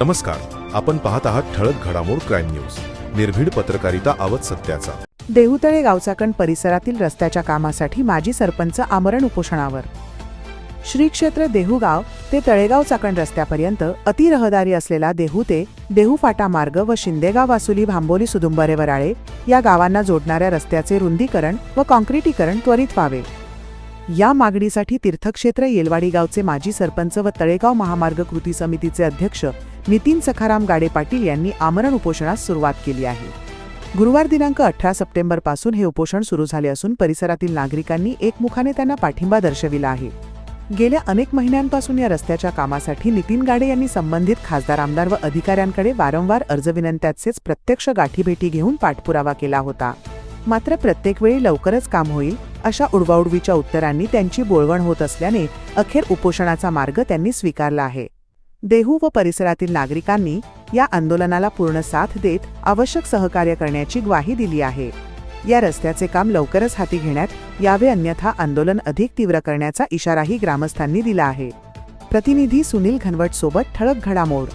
नमस्कार आपण पाहत आहात ठळक घडामोड क्राईम न्यूज. निर्भीड पत्रकारिता आवत सत्याचा. देहुतळे गावचाकण परिसरातील रस्त्याच्या कामासाठी माजी सरपंच आमरण उपोषणावर. श्री क्षेत्र देहूगाव ते तळेगाव चाकण रस्त्यापर्यंत अतिरहदारी असलेला देहू ते देहू फाटा मार्ग व शिंदेगाव वासुली भांबोली सुदुंबरे वराळे या गावांना जोडणाऱ्या रस्त्याचे रुंदीकरण व कॉन्क्रिटीकरण त्वरित व्हावे. या मागणीसाठी तीर्थक्षेत्र येलवाडी गावचे माजी सरपंच व तळेगाव महामार्ग कृती समितीचे अध्यक्ष नितीन सखाराम गाडे पाटील यांनी आमरण उपोषणास सुरुवात केली आहे. गुरुवार दिनांक अठरा सप्टेंबरपासून हे उपोषण सुरू झाले असून परिसरातील नागरिकांनी एकमुखाने त्यांना पाठिंबा दर्शविला आहे. गेल्या अनेक महिन्यांपासून या रस्त्याच्या कामासाठी नितीन गाडे यांनी संबंधित खासदार आमदार व अधिकाऱ्यांकडे वारंवार अर्ज विनंत्याचेच प्रत्यक्ष गाठीभेटी घेऊन पाठपुरावा केला होता. मात्र प्रत्येक वेळी लवकरच काम होईल अशा उडवाउडवीच्या उत्तरांनी त्यांची बोळवण होत असल्याने अखेर उपोषणाचा मार्ग त्यांनी स्वीकारला आहे. देहू व परिसरातील नागरिकांनी या आंदोलनाला पूर्ण साथ देत आवश्यक सहकार्य करण्याची ग्वाही दिली आहे. या रस्त्याचे काम लवकरच हाती घेण्यात यावे अन्यथा आंदोलन अधिक तीव्र करण्याचा इशाराही ग्रामस्थांनी दिला आहे. प्रतिनिधी सुनील घनवट सोबत ठळक घडामोड.